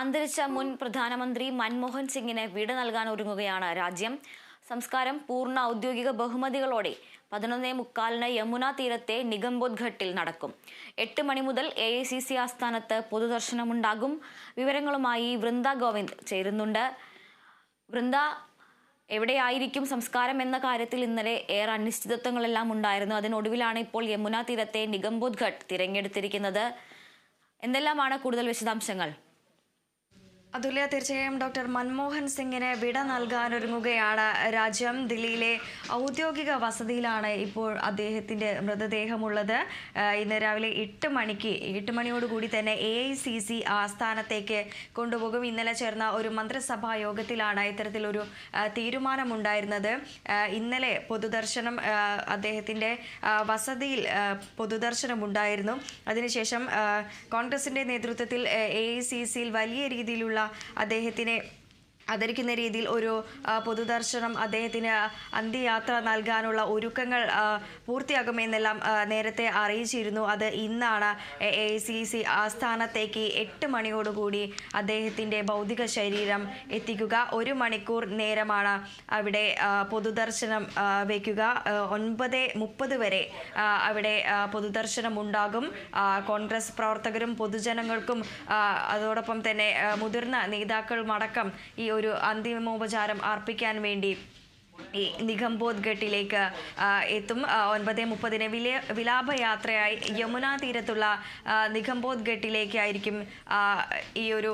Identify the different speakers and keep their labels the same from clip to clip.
Speaker 1: അന്തരിച്ച മുൻ പ്രധാനമന്ത്രി മൻമോഹൻ സിംഗിന് വിട നൽകാൻ ഒരുങ്ങുകയാണ് രാജ്യം. സംസ്കാരം പൂർണ ഔദ്യോഗിക ബഹുമതികളോടെ പതിനൊന്നേ മുക്കാലിന് യമുന തീരത്തെ നിഗംബോധ് ഘട്ടിൽ നടക്കും. എട്ട് മണി മുതൽ എ ഐ സി സി ആസ്ഥാനത്ത് പൊതുദർശനമുണ്ടാകും. വിവരങ്ങളുമായി വൃന്ദ ഗോവിന്ദ് ചേരുന്നുണ്ട്. വൃന്ദ എവിടെയായിരിക്കും സംസ്കാരം എന്ന കാര്യത്തിൽ ഇന്നലെ ഏറെ അനിശ്ചിതത്വങ്ങളെല്ലാം ഉണ്ടായിരുന്നു. അതിനൊടുവിലാണ് ഇപ്പോൾ യമുന തീരത്തെ നിഗംബോധ് ഘട്ട് തിരഞ്ഞെടുത്തിരിക്കുന്നത്. എന്തെല്ലാമാണ് കൂടുതൽ വിശദാംശങ്ങൾ?
Speaker 2: അതുല്യ തീർച്ചയായും ഡോക്ടർ മൻമോഹൻ സിംഗിന് വിട നൽകാനൊരുങ്ങുകയാണ്. രാജ്യം ദില്ലിയിലെ ഔദ്യോഗിക വസതിയിലാണ് ഇപ്പോൾ അദ്ദേഹത്തിന്റെ മൃതദേഹമുള്ളത്. ഇന്ന് രാവിലെ എട്ട് മണിക്ക് എട്ട് മണിയോടുകൂടി തന്നെ എ ഐ സി സി ആസ്ഥാനത്തേക്ക് കൊണ്ടുപോകും. ഇന്നലെ ചേർന്ന ഒരു മന്ത്രിസഭാ യോഗത്തിലാണ് ഇത്തരത്തിലൊരു തീരുമാനമുണ്ടായിരുന്നത്. ഇന്നലെ പൊതുദർശനം അദ്ദേഹത്തിന്റെ വസതിയിൽ പൊതുദർശനമുണ്ടായിരുന്നു. അതിനുശേഷം കോൺഗ്രസിന്റെ നേതൃത്വത്തിൽ എ ഐ സി സിയിൽ വലിയ രീതിയിലുള്ള അദ്ദേഹത്തിനെ ആദരിക്കുന്ന രീതിയിൽ ഒരു പൊതുദർശനം അദ്ദേഹത്തിന് അന്ത്യയാത്ര നൽകാനുള്ള ഒരുക്കങ്ങൾ പൂർത്തിയാകുമെന്നെല്ലാം നേരത്തെ അറിയിച്ചിരുന്നു. അത് ഇന്നാണ് എ സി സി ആസ്ഥാനത്തേക്ക് എട്ട് മണിയോടുകൂടി അദ്ദേഹത്തിന്റെ ഭൗതിക ശരീരം എത്തിക്കുക. ഒരു മണിക്കൂർ നേരമാണ് അവിടെ പൊതുദർശനം വയ്ക്കുക. ഒൻപത് മുപ്പത് വരെ അവിടെ പൊതുദർശനം ഉണ്ടാകും കോൺഗ്രസ് പ്രവർത്തകരും പൊതുജനങ്ങൾക്കും അതോടൊപ്പം തന്നെ മുതിർന്ന നേതാക്കളുമടക്കം ഈ ഒരു അന്തിമോപചാരം അർപ്പിക്കാൻ വേണ്ടി ഈ നിഗംബോധ് ഘട്ടിലേക്ക് എത്തും. ഒൻപത് മുപ്പതിന് വില വിലാപയാത്രയായി യമുന തീരത്തുള്ള നിഗംബോധ് ഘട്ടിലേക്കായിരിക്കും ഈ ഒരു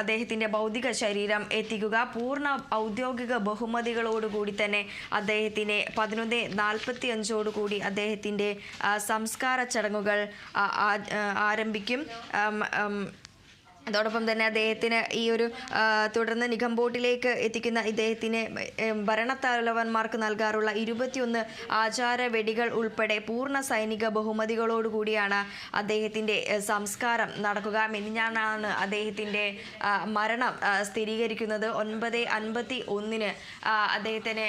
Speaker 2: അദ്ദേഹത്തിന്റെ ഭൗതിക ശരീരം എത്തിക്കുക. പൂർണ ഔദ്യോഗിക ബഹുമതികളോടുകൂടി തന്നെ അദ്ദേഹത്തിനെ പതിനൊന്ന് നാൽപ്പത്തി അഞ്ചോടുകൂടി അദ്ദേഹത്തിന്റെ സംസ്കാര ചടങ്ങുകൾ ആരംഭിക്കും. അതോടൊപ്പം തന്നെ അദ്ദേഹത്തിന് ഈ ഒരു തുടർന്ന് നിഗംബോട്ടിലേക്ക് എത്തിക്കുന്ന ഇദ്ദേഹത്തിന് ഭരണത്തലവന്മാർക്ക് നൽകാറുള്ള ഇരുപത്തിയൊന്ന് ആചാര വെടികൾ ഉൾപ്പെടെ പൂർണ സൈനിക ബഹുമതികളോടുകൂടിയാണ് അദ്ദേഹത്തിന്റെ സംസ്കാരം നടക്കുക. മെനിഞ്ഞാണാണ് അദ്ദേഹത്തിന്റെ മരണം സ്ഥിരീകരിക്കുന്നത്. ഒൻപത് അൻപത്തി ഒന്നിന് അദ്ദേഹത്തിന്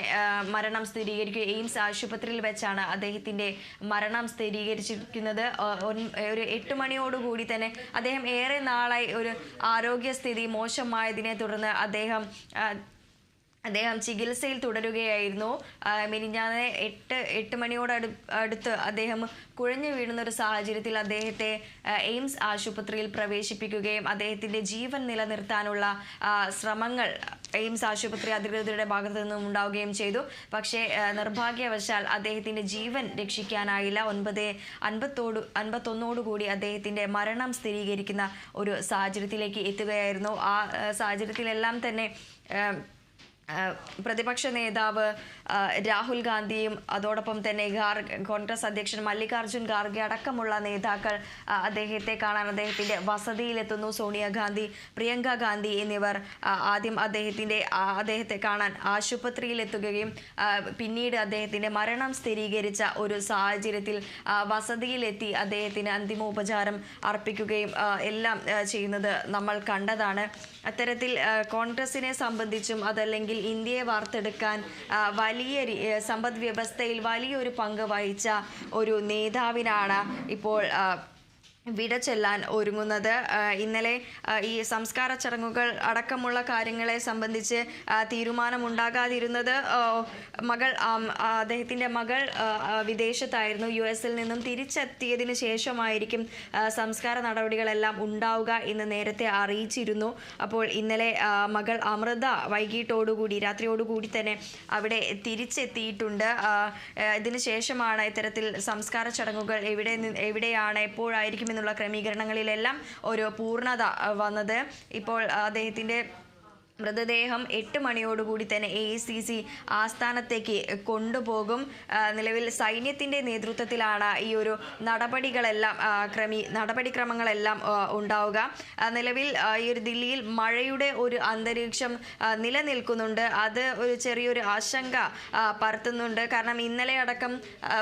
Speaker 2: മരണം സ്ഥിരീകരിക്കുക. എയിംസ് ആശുപത്രിയിൽ വെച്ചാണ് അദ്ദേഹത്തിന്റെ മരണം സ്ഥിരീകരിച്ചിരിക്കുന്നത്. ഒരു എട്ട് മണിയോടുകൂടി തന്നെ അദ്ദേഹം ഏറെ നാളായി ഒരു ആരോഗ്യസ്ഥിതി മോശമായതിനെ തുടർന്ന് അദ്ദേഹം അദ്ദേഹം ചികിത്സയിൽ തുടരുകയായിരുന്നു. മിനിഞ്ഞാന്ന് എട്ട് എട്ട് മണിയോട് അടു അടുത്ത് അദ്ദേഹം കുഴഞ്ഞു വീഴുന്ന ഒരു സാഹചര്യത്തിൽ അദ്ദേഹത്തെ എയിംസ് ആശുപത്രിയിൽ പ്രവേശിപ്പിക്കുകയും അദ്ദേഹത്തിന്റെ ജീവൻ നിലനിർത്താനുള്ള ശ്രമങ്ങൾ എയിംസ് ആശുപത്രി അധികൃതരുടെ ഭാഗത്തു നിന്നും ഉണ്ടാവുകയും ചെയ്തു. പക്ഷേ നിർഭാഗ്യവശാൽ അദ്ദേഹത്തിന്റെ ജീവൻ രക്ഷിക്കാനായില്ല. ഒൻപത് അൻപത്തോട് അൻപത്തൊന്നോടുകൂടി അദ്ദേഹത്തിന്റെ മരണം സ്ഥിരീകരിക്കുന്ന ഒരു സാഹചര്യത്തിലേക്ക് എത്തുകയായിരുന്നു. ആ സാഹചര്യത്തിലെല്ലാം തന്നെ പ്രതിപക്ഷ നേതാവ് രാഹുൽ ഗാന്ധിയും അതോടൊപ്പം തന്നെ കോൺഗ്രസ് അധ്യക്ഷൻ മല്ലികാർജുൻ ഖാർഗെ അടക്കമുള്ള നേതാക്കൾ അദ്ദേഹത്തെ കാണാൻ അദ്ദേഹത്തിന്റെ വസതിയിലെത്തുന്നു. സോണിയാഗാന്ധി പ്രിയങ്ക ഗാന്ധി എന്നിവർ ആദ്യം അദ്ദേഹത്തിന്റെ അദ്ദേഹത്തെ കാണാൻ ആശുപത്രിയിലെത്തുകയും പിന്നീട് അദ്ദേഹത്തിന്റെ മരണം സ്ഥിരീകരിച്ച ഒരു സാഹചര്യത്തിൽ വസതിയിലെത്തി അദ്ദേഹത്തിന് അന്തിമോപചാരം അർപ്പിക്കുകയും എല്ലാം ചെയ്യുന്നത് നമ്മൾ കണ്ടതാണ്. അത്തരത്തിൽ കോൺഗ്രസിനെ സംബന്ധിച്ചും അതല്ലെങ്കിൽ ഇന്ത്യയെ വാർത്തെടുക്കാൻ വലിയ സമ്പദ് വ്യവസ്ഥയിൽ വലിയൊരു പങ്ക് വഹിച്ച ഒരു നേതാവിനാണ് ഇപ്പോൾ വിട ചെല്ലാൻ ഒരുങ്ങുന്നത്. ഇന്നലെ ഈ സംസ്കാര ചടങ്ങുകൾ അടക്കമുള്ള കാര്യങ്ങളെ സംബന്ധിച്ച് തീരുമാനമുണ്ടാകാതിരുന്നത് മകൾ അദ്ദേഹത്തിന്റെ മകൾ വിദേശത്തായിരുന്നു. യു എസിൽ നിന്നും തിരിച്ചെത്തിയതിനു ശേഷമായിരിക്കും സംസ്കാര നടപടികളെല്ലാം ഉണ്ടാവുക എന്ന് നേരത്തെ അറിയിച്ചിരുന്നു. അപ്പോൾ ഇന്നലെ മകൾ അമൃത വൈകിട്ടോടുകൂടി രാത്രിയോടുകൂടി തന്നെ അവിടെ തിരിച്ചെത്തിയിട്ടുണ്ട്. ആ, ആ, ഇതിന് ശേഷമാണ് ഇത്തരത്തിൽ സംസ്കാര ചടങ്ങുകൾ എവിടെ എവിടെയാണ് എപ്പോഴായിരിക്കും എന്നുള്ള ക്രമീകരണങ്ങളിലെല്ലാം ഒരു പൂർണത വന്നത്. ഇപ്പോൾ അദ്ദേഹത്തിന്റെ മൃതദേഹം എട്ട് മണിയോടുകൂടി തന്നെ എ സി സി ആസ്ഥാനത്തേക്ക് കൊണ്ടുപോകും. നിലവിൽ സൈന്യത്തിന്റെ നേതൃത്വത്തിലാണ് ഈ ഒരു നടപടികളെല്ലാം ക്രമീ നടപടിക്രമങ്ങളെല്ലാം ഉണ്ടാവുക. നിലവിൽ ഈ ഒരു ദില്ലിയിൽ മഴയുടെ ഒരു അന്തരീക്ഷം നിലനിൽക്കുന്നുണ്ട്. അത് ഒരു ചെറിയൊരു ആശങ്ക പരത്തുന്നുണ്ട്. കാരണം ഇന്നലെ അടക്കം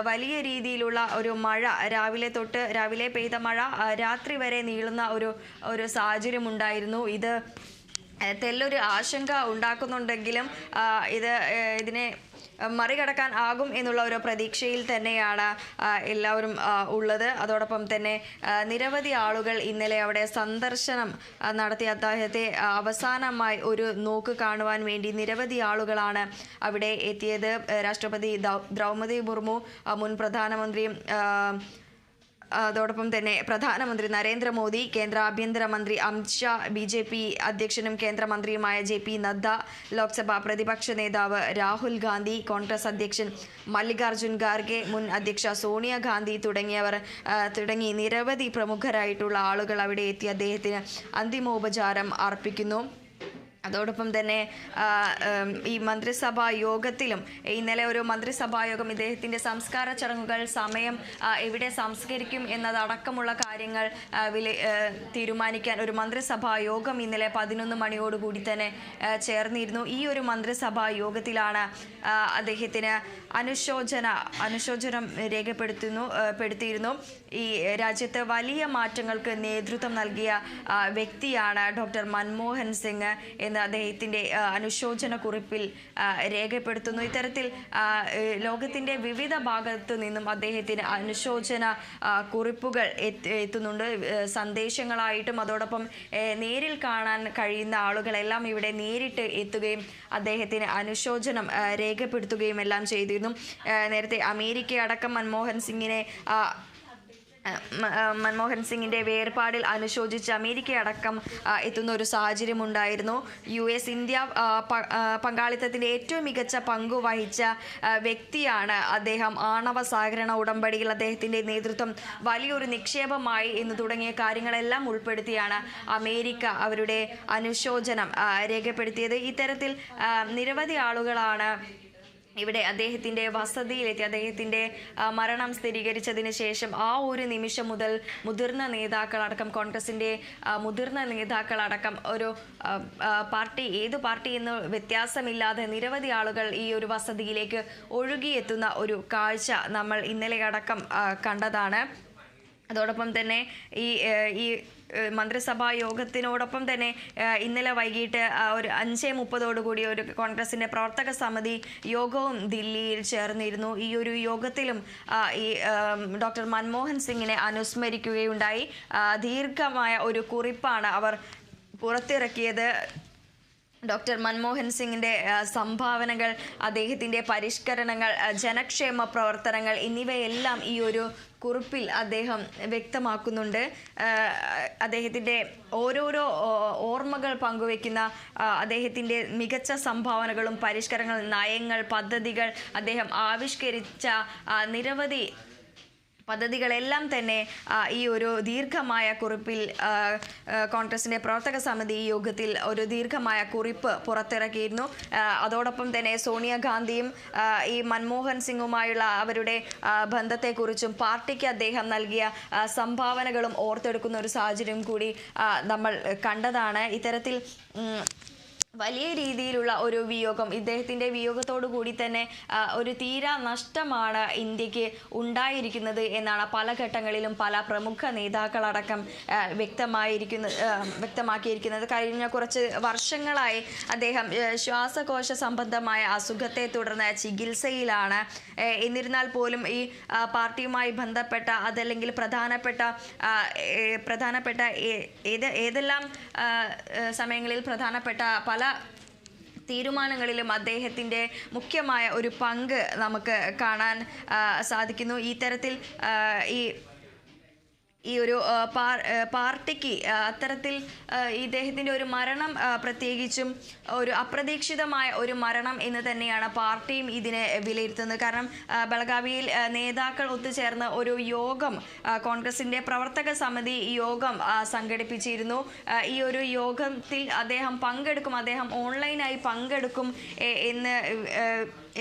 Speaker 2: വലിയ രീതിയിലുള്ള ഒരു മഴ രാവിലെ തൊട്ട് രാവിലെ പെയ്ത മഴ രാത്രി വരെ നീളുന്ന ഒരു ഒരു സാഹചര്യമുണ്ടായിരുന്നു. ഇത് തെല്ലൊരു ആശങ്ക ഉണ്ടാക്കുന്നുണ്ടെങ്കിലും ഇത് ഇതിനെ മറികടക്കാൻ ആകും എന്നുള്ള ഒരു പ്രതീക്ഷയിൽ തന്നെയാണ് എല്ലാവരും ഉള്ളത്. അതോടൊപ്പം തന്നെ നിരവധി ആളുകൾ ഇന്നലെ അവിടെ സന്ദർശനം നടത്തി. അദ്ദേഹത്തെ അവസാനമായി ഒരു നോക്ക് കാണുവാൻ വേണ്ടി നിരവധി ആളുകളാണ് അവിടെ എത്തിയത്. രാഷ്ട്രപതി ദ്രൗപതി മുർമു മുൻ പ്രധാനമന്ത്രിയും അതോടൊപ്പം തന്നെ പ്രധാനമന്ത്രി നരേന്ദ്രമോദി കേന്ദ്ര ആഭ്യന്തരമന്ത്രി അമിത്ഷാ ബി ജെ പി അധ്യക്ഷനും കേന്ദ്രമന്ത്രിയുമായ ജെ പി നദ്ദ ലോക്സഭാ പ്രതിപക്ഷ നേതാവ് രാഹുൽ ഗാന്ധി കോൺഗ്രസ് അധ്യക്ഷൻ മല്ലികാർജുൻ ഖാർഗെ മുൻ അധ്യക്ഷ സോണിയാഗാന്ധി തുടങ്ങിയവർ തുടങ്ങി നിരവധി പ്രമുഖരായിട്ടുള്ള ആളുകൾ അവിടെ എത്തി അദ്ദേഹത്തിന് അന്തിമോപചാരം അർപ്പിക്കുന്നു. അതോടൊപ്പം തന്നെ ഈ മന്ത്രിസഭാ യോഗത്തിലും ഇന്നലെ ഒരു മന്ത്രിസഭാ യോഗം ഇദ്ദേഹത്തിന്റെ സംസ്കാര ചടങ്ങുകൾ സമയം എവിടെ സംസ്കരിക്കും എന്നതടക്കമുള്ള കാര്യങ്ങൾ വില തീരുമാനിക്കാൻ ഒരു മന്ത്രിസഭാ യോഗം ഇന്നലെ പതിനൊന്ന് മണിയോടുകൂടി തന്നെ ചേർന്നിരുന്നു. ഈ ഒരു മന്ത്രിസഭാ യോഗത്തിലാണ് അദ്ദേഹത്തിന് അനുശോചന അനുശോചനം രേഖപ്പെടുത്തുന്നു പെടുത്തിയിരുന്നു. ഈ രാജ്യത്ത് വലിയ മാറ്റങ്ങൾക്ക് നേതൃത്വം നൽകിയ വ്യക്തിയാണ് ഡോക്ടർ മൻമോഹൻ സിംഗ് എന്ന് അദ്ദേഹത്തിന്റെ അനുശോചന കുറിപ്പിൽ രേഖപ്പെടുത്തുന്നു. ഇത്തരത്തിൽ ലോകത്തിന്റെ വിവിധ ഭാഗത്തു നിന്നും അദ്ദേഹത്തിന് അനുശോചന കുറിപ്പുകൾ എത്തുന്നുണ്ട്. സന്ദേശങ്ങളായിട്ടും അതോടൊപ്പം നേരിൽ കാണാൻ കഴിയുന്ന ആളുകളെല്ലാം ഇവിടെ നേരിട്ട് എത്തുകയും അദ്ദേഹത്തിന് അനുശോചനം രേഖപ്പെടുത്തുകയും എല്ലാം ചെയ്തിരുന്നു. നേരത്തെ അമേരിക്ക അടക്കം മൻമോഹൻ സിംഗിനെ മൻമോഹൻ സിംഗിന്റെ വേർപാടിൽ അനുശോചിച്ച് അമേരിക്ക അടക്കം എത്തുന്ന ഒരു സാഹചര്യം ഉണ്ടായിരുന്നു യു എസ് ഇന്ത്യ പങ്കാളിത്തത്തിന്റെ ഏറ്റവും മികച്ച പങ്കു വഹിച്ച വ്യക്തിയാണ് അദ്ദേഹം. ആണവ സഹകരണ ഉടമ്പടിയിൽ അദ്ദേഹത്തിന്റെ നേതൃത്വം വലിയൊരു നിക്ഷേപമായി എന്ന് തുടങ്ങിയ കാര്യങ്ങളെല്ലാം ഉൾപ്പെടുത്തിയാണ് അമേരിക്ക അവരുടെ അനുശോചനം രേഖപ്പെടുത്തിയത്. ഇത്തരത്തിൽ നിരവധി ആളുകളാണ് ഇവിടെ അദ്ദേഹത്തിന്റെ വസതിയിലെത്തി അദ്ദേഹത്തിന്റെ മരണം സ്ഥിരീകരിച്ചതിന് ശേഷം ആ ഒരു നിമിഷം മുതൽ മുതിർന്ന നേതാക്കളടക്കം കോൺഗ്രസിന്റെ മുതിർന്ന നേതാക്കളടക്കം ഒരു പാർട്ടി ഏത് പാർട്ടി എന്ന് വ്യത്യാസമില്ലാതെ നിരവധി ആളുകൾ ഈ ഒരു വസതിയിലേക്ക് ഒഴുകിയെത്തുന്ന ഒരു കാഴ്ച നമ്മൾ ഇന്നലെ അടക്കം കണ്ടതാണ്. അതോടൊപ്പം തന്നെ ഈ ഈ മന്ത്രിസഭാ യോഗത്തിനോടൊപ്പം തന്നെ ഇന്നലെ വൈകിട്ട് ഒരു അഞ്ചേ മുപ്പതോടുകൂടി ഒരു കോൺഗ്രസിന്റെ പ്രവർത്തക സമിതി യോഗവും ദില്ലിയിൽ ചേർന്നിരുന്നു. ഈ ഒരു യോഗത്തിലും ഈ ഡോക്ടർ മൻമോഹൻ സിംഗിനെ അനുസ്മരിക്കുകയുണ്ടായി. ദീർഘമായ ഒരു കുറിപ്പാണ് അവർ പുറത്തിറക്കിയത്. ഡോക്ടർ മൻമോഹൻ സിംഗിന്റെ സംഭാവനകൾ അദ്ദേഹത്തിന്റെ പരിഷ്കരണങ്ങൾ ജനക്ഷേമ പ്രവർത്തനങ്ങൾ എന്നിവയെല്ലാം ഈ ഒരു കുറിപ്പിൽ അദ്ദേഹം വ്യക്തമാക്കുന്നുണ്ട്. അദ്ദേഹത്തിന്റെ ഓരോരോ ഓർമ്മകൾ പങ്കുവെക്കുന്ന അദ്ദേഹത്തിന്റെ മികച്ച സംഭാവനകളും പരിഷ്കരണങ്ങൾ നയങ്ങൾ പദ്ധതികൾ അദ്ദേഹം ആവിഷ്കരിച്ച നിരവധി പദ്ധതികളെല്ലാം തന്നെ ഈ ഒരു ദീർഘമായ കുറിപ്പിൽ കോൺഗ്രസിന്റെ പ്രവർത്തക സമിതി യോഗത്തിൽ ഒരു ദീർഘമായ കുറിപ്പ് പുറത്തിറക്കിയിരുന്നു. അതോടൊപ്പം തന്നെ സോണിയാഗാന്ധിയും ഈ മൻമോഹൻ സിംഗുമായുള്ള അവരുടെ ബന്ധത്തെക്കുറിച്ചും പാർട്ടിക്ക് അദ്ദേഹം നൽകിയ സംഭാവനകളും ഓർത്തെടുക്കുന്ന ഒരു സാഹചര്യം കൂടി നമ്മൾ കണ്ടതാണ്. ഇത്തരത്തിൽ വലിയ രീതിയിലുള്ള ഒരു വിയോഗം ഇദ്ദേഹത്തിന്റെ വിയോഗത്തോടു കൂടി തന്നെ ഒരു തീരാ നഷ്ടമാണ് ഇന്ത്യയ്ക്ക് ഉണ്ടായിരിക്കുന്നത് എന്നാണ് പല ഘട്ടങ്ങളിലും പല പ്രമുഖ നേതാക്കളടക്കം വ്യക്തമായിരിക്കുന്ന വ്യക്തമാക്കിയിരിക്കുന്നത്. കഴിഞ്ഞ കുറച്ച് വർഷങ്ങളായി അദ്ദേഹം ശ്വാസകോശ സംബന്ധമായ അസുഖത്തെ തുടർന്ന് ചികിത്സയിലാണ്. എന്നിരുന്നാൽ പോലും ഈ പാർട്ടിയുമായി ബന്ധപ്പെട്ട അതല്ലെങ്കിൽ പ്രധാനപ്പെട്ട പ്രധാനപ്പെട്ട ഏത് ഏതെല്ലാം സമയങ്ങളിൽ പ്രധാനപ്പെട്ട പല തീരുമാനങ്ങളിലും അദ്ദേഹത്തിന്റെ മുഖ്യമായ ഒരു പങ്ക് നമുക്ക് കാണാൻ സാധിക്കുന്നു. ഈ തരത്തിൽ ഈ ഈ ഒരു പാർട്ടിക്ക് അത്തരത്തിൽ ഇദ്ദേഹത്തിന്റെ ഒരു മരണം പ്രത്യേകിച്ചും ഒരു അപ്രതീക്ഷിതമായ ഒരു മരണം എന്ന് തന്നെയാണ് പാർട്ടിയും ഇതിനെ വിലയിരുത്തുന്നത്. കാരണം ബെളഗാവിയിൽ നേതാക്കൾ ഒത്തുചേർന്ന് ഒരു യോഗം കോൺഗ്രസിന്റെ പ്രവർത്തക സമിതി യോഗം സംഘടിപ്പിച്ചിരുന്നു. ഈ ഒരു യോഗത്തിൽ അദ്ദേഹം പങ്കെടുക്കും അദ്ദേഹം ഓൺലൈനായി പങ്കെടുക്കും എന്ന്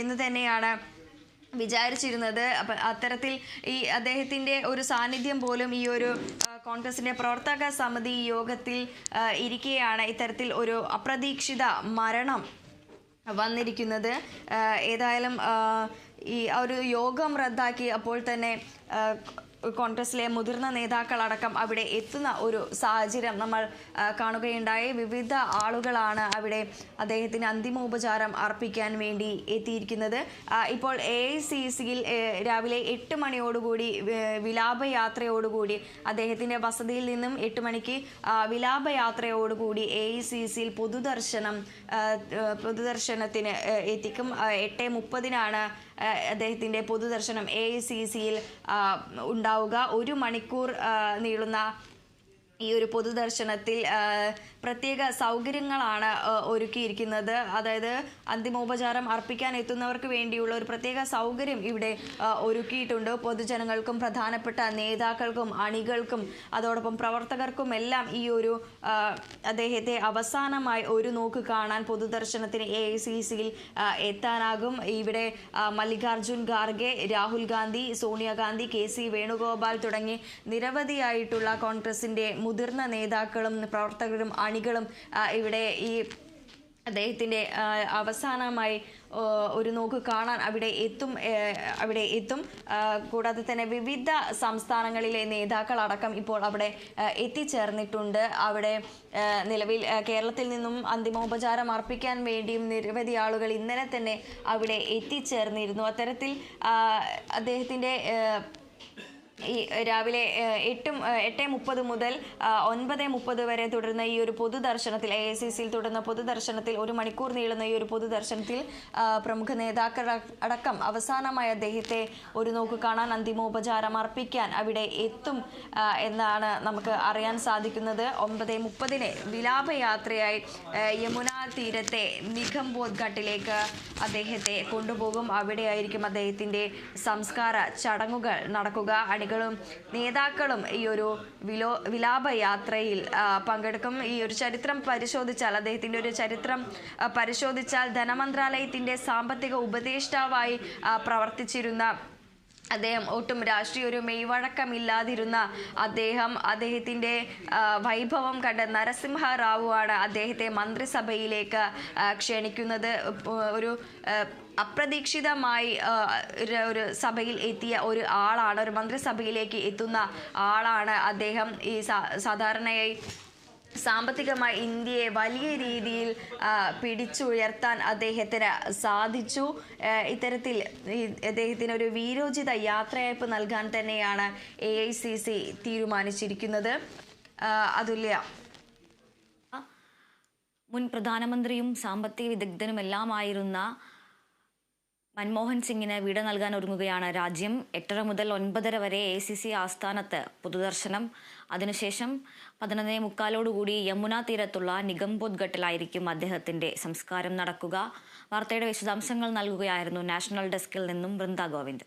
Speaker 2: എന്ന് തന്നെയാണ് വിചാരിച്ചിരുന്നത്. അപ്പം അത്തരത്തിൽ ഈ അദ്ദേഹത്തിന്റെ ഒരു സാന്നിധ്യം പോലും ഈ ഒരു കോൺഗ്രസിന്റെ പ്രവർത്തക സമിതി യോഗത്തിൽ ഇരിക്കുകയാണ് ഇത്തരത്തിൽ ഒരു അപ്രതീക്ഷിത മരണം വന്നിരിക്കുന്നത്. ഏതായാലും ഈ ഒരു യോഗം റദ്ദാക്കി അപ്പോൾ തന്നെ കോൺഗ്രസിലെ മുതിർന്ന നേതാക്കളടക്കം അവിടെ എത്തുന്ന ഒരു സാഹചര്യം നമ്മൾ കാണുകയുണ്ടായി. വിവിധ ആളുകളാണ് അവിടെ അദ്ദേഹത്തിന് അന്തിമ ഉപചാരം അർപ്പിക്കാൻ വേണ്ടി എത്തിയിരിക്കുന്നത്. ഇപ്പോൾ എ രാവിലെ എട്ട് മണിയോടുകൂടി വിലാപയാത്രയോടുകൂടി അദ്ദേഹത്തിന്റെ വസതിയിൽ നിന്നും എട്ട് മണിക്ക് വിലാപയാത്രയോടുകൂടി എ ഐ സി സിയിൽ പൊതുദർശനം പൊതുദർശനത്തിന് എത്തിക്കും. എട്ട് മുപ്പതിനാണ് അദ്ദേഹത്തിന്റെ പൊതുദർശനം എ ഐ സി സിയിൽ ഉണ്ടാവുക. ഒരു മണിക്കൂർ നീളുന്ന ഈ ഒരു പൊതുദർശനത്തിൽ പ്രത്യേക സൗകര്യങ്ങളാണ് ഒരുക്കിയിരിക്കുന്നത്. അതായത് അന്തിമോപചാരം അർപ്പിക്കാൻ എത്തുന്നവർക്ക് വേണ്ടിയുള്ള ഒരു പ്രത്യേക സൗകര്യം ഇവിടെ ഒരുക്കിയിട്ടുണ്ട്. പൊതുജനങ്ങൾക്കും പ്രധാനപ്പെട്ട നേതാക്കൾക്കും അണികൾക്കും അതോടൊപ്പം പ്രവർത്തകർക്കും എല്ലാം ഈ ഒരു അദ്ദേഹത്തെ അവസാനമായി ഒരു നോക്ക് കാണാൻ പൊതുദർശനത്തിന് എ ഐ സി സിയിൽ എത്താനാകും. ഇവിടെ മല്ലികാർജുൻ ഖാർഗെ രാഹുൽ ഗാന്ധി സോണിയാഗാന്ധി കെ സി വേണുഗോപാൽ തുടങ്ങി നിരവധിയായിട്ടുള്ള കോൺഗ്രസിന്റെ മുതിർന്ന നേതാക്കളും പ്രവർത്തകരും ആ, ഇവിടെ ഈ അദ്ദേഹത്തിന്റെ അവസാനമായി ഒരു നോക്ക് കാണാൻ അവിടെ എത്തും അവിടെ എത്തും. കൂടാതെ തന്നെ വിവിധ സംസ്ഥാനങ്ങളിലെ നേതാക്കളടക്കം ഇപ്പോൾ അവിടെ എത്തിച്ചേർന്നിട്ടുണ്ട്. അവിടെ നിലവിൽ കേരളത്തിൽ നിന്നും അന്തിമോപചാരം അർപ്പിക്കാൻ വേണ്ടിയും നിരവധി ആളുകൾ ഇന്നലെ തന്നെ അവിടെ എത്തിച്ചേർന്നിരുന്നു. അത്തരത്തിൽ അദ്ദേഹത്തിന്റെ ഈ രാവിലെ എട്ടും എട്ട് മുപ്പത് മുതൽ ഒൻപത് മുപ്പത് വരെ തുടരുന്ന ഈ ഒരു പൊതുദർശനത്തിൽ എ ഐ സി സിയിൽ തുടരുന്ന പൊതുദർശനത്തിൽ ഒരു മണിക്കൂർ നീളുന്ന ഈ ഒരു പൊതുദർശനത്തിൽ പ്രമുഖ നേതാക്കൾ അടക്കം അവസാനമായ അദ്ദേഹത്തെ ഒരു നോക്ക് കാണാൻ അന്തിമോപചാരം അർപ്പിക്കാൻ അവിടെ എത്തും എന്നാണ് നമുക്ക് അറിയാൻ സാധിക്കുന്നത്. ഒമ്പത് മുപ്പതിന് വിലാപയാത്രയായി യമുനാ തീരത്തെ നിഗംബോധ് ഘട്ടിലേക്ക് അദ്ദേഹത്തെ കൊണ്ടുപോകും. അവിടെയായിരിക്കും അദ്ദേഹത്തിന്റെ സംസ്കാര ചടങ്ങുകൾ നടക്കുക. അണികളും നേതാക്കളും ഈ ഒരു വിലോ വിലാപയാത്രയിൽ യാത്രയിൽ പങ്കെടുക്കും. ഈ ഒരു ചരിത്രം പരിശോധിച്ചാൽ അദ്ദേഹത്തിന്റെ ഒരു ചരിത്രം പരിശോധിച്ചാൽ ധനമന്ത്രാലയത്തിന്റെ സാമ്പത്തിക ഉപദേഷ്ടാവായി പ്രവർത്തിച്ചിരുന്ന അദ്ദേഹം ഒട്ടും രാഷ്ട്രീയ ഒരു മെയ്വഴക്കമില്ലാതിരുന്ന അദ്ദേഹം അദ്ദേഹത്തിന്റെ വൈഭവം കണ്ട് നരസിംഹ ആണ് അദ്ദേഹത്തെ മന്ത്രിസഭയിലേക്ക് ക്ഷണിക്കുന്നത്. ഒരു അപ്രതീക്ഷിതമായി ഒരു സഭയിൽ എത്തിയ ഒരു ആളാണ് ഒരു മന്ത്രിസഭയിലേക്ക് എത്തുന്ന ആളാണ് അദ്ദേഹം. ഈ സാധാരണയായി സാമ്പത്തികമായി ഇന്ത്യയെ വലിയ രീതിയിൽ പിടിച്ചുയർത്താൻ അദ്ദേഹത്തിന് സാധിച്ചു. ഇത്തരത്തിൽ അദ്ദേഹത്തിന് ഒരു വീരോചിത യാത്രയയപ്പ് നൽകാൻ തന്നെയാണ് എ ഐ സി സി തീരുമാനിച്ചിരിക്കുന്നത്. അതുല്യ.
Speaker 1: മുൻ പ്രധാനമന്ത്രിയും സാമ്പത്തിക വിദഗ്ധനുമെല്ലാമായിരുന്ന മൻമോഹൻ സിംഗിന് വീട് നൽകാൻ ഒരുങ്ങുകയാണ് രാജ്യം. എട്ടര മുതൽ ഒൻപതര വരെ എ സി സി ആസ്ഥാനത്ത് പൊതുദർശനം. അതിനുശേഷം പതിനൊന്നേ മുക്കാലോടുകൂടി യമുന തീരത്തുള്ള നിഗംബോധ് ഘട്ടിലായിരിക്കും അദ്ദേഹത്തിന്റെ സംസ്കാരം നടക്കുക. വാർത്തയുടെ വിശദാംശങ്ങൾ നൽകുകയായിരുന്നു നാഷണൽ ഡെസ്കിൽ നിന്നും വൃന്ദ ഗോവിന്ദ്.